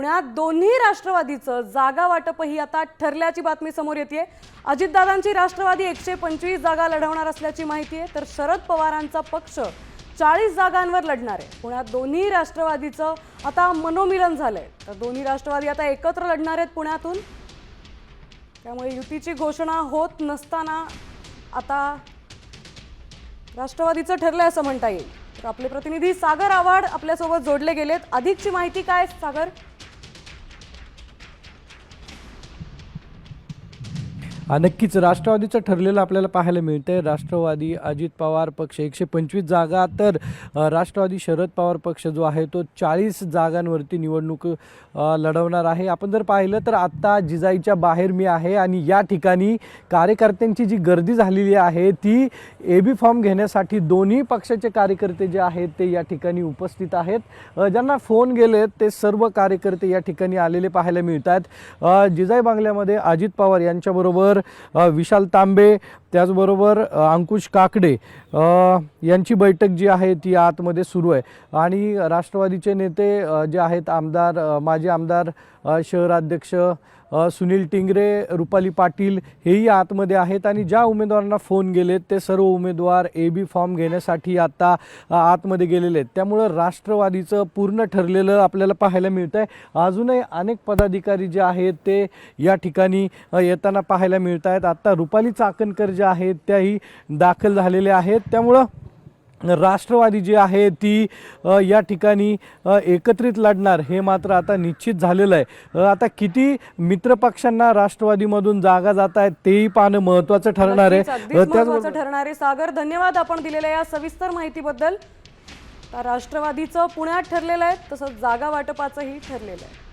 पुण्यात दोन्ही राष्ट्रवादीचं जागा वाटपही आता ठरल्याची बातमी समोर येते अजितदादांची राष्ट्रवादी एकशे पंचवीस जागा लढवणार असल्याची माहिती आहे तर शरद पवारांचा पक्ष चाळीस जागांवर लढणार आहे. पुण्यात दोन्ही राष्ट्रवादीचं आता मनोमिलन झालंय. तर दोन्ही राष्ट्रवादी आता एकत्र लढणार आहेत पुण्यातून. त्यामुळे युतीची घोषणा होत नसताना आता राष्ट्रवादीचं ठरलंय असं म्हणता येईल. तर आपले प्रतिनिधी सागर आव्हाड आपल्यासोबत जोडले गेलेत. अधिकची माहिती काय सागर? नक्कीच. राष्ट्रवादीचं ठरलेलं आपल्याला पाहायला मिळतंय. राष्ट्रवादी अजित पवार पक्ष एकशे पंचवीस जागा तर राष्ट्रवादी शरद पवार पक्ष जो आहे तो चाळीस जागांवरती निवडणूक लढवणार आहे. आपण जर पाहिलं तर आत्ता जिजाईच्या बाहेर मी आहे आणि या ठिकाणी कार्यकर्त्यांची जी गर्दी झालेली आहे ती ए बी फॉर्म घेण्यासाठी दोन्ही पक्षाचे कार्यकर्ते जे आहेत ते या ठिकाणी उपस्थित आहेत. ज्यांना फोन गेलेत ते सर्व कार्यकर्ते या ठिकाणी आलेले पाहायला मिळत आहेत जिजाई बांगल्यामध्ये अजित पवार यांच्याबरोबर विशाल तांबे त्याचबरोबर अंकुश काकडे यांची बैठक जी आहे ती आतमध्ये सुरू आहे. आणि राष्ट्रवादीचे नेते जे आहेत आमदार माजी आमदार शहराध्यक्ष सुनील टिंगरे रुपाली पाटील हेही आतमध्ये आहेत. आणि ज्या उमेदवारांना फोन गेलेत ते सर्व उमेदवार ए बी फॉर्म घेण्यासाठी आता आतमध्ये गेलेले आहेत. त्यामुळं राष्ट्रवादीचं पूर्ण ठरलेलं आपल्याला पाहायला मिळतं आहे अजूनही अनेक पदाधिकारी जे आहेत ते या ठिकाणी येताना पाहायला मिळत आहेत आत्ता रुपाली चाकणकर ज्या आहेत त्याही दाखल झालेल्या आहेत. त्यामुळं राष्ट्रवादी जी आहे ती या ठिकाणी एकत्रित लढणार हे मात्र आता निश्चित झालेलं आहे. आता किती मित्रपक्षांना राष्ट्रवादीमधून जागा जात आहेत तेही पाहणं महत्त्वाचं ठरणार आहे. महत्वाचं ठरणार आहे. सागर धन्यवाद आपण दिलेल्या या सविस्तर माहितीबद्दल. राष्ट्रवादीचं पुण्यात ठरलेलं आहे तसंच जागा वाटपाचंही ठरलेलं आहे.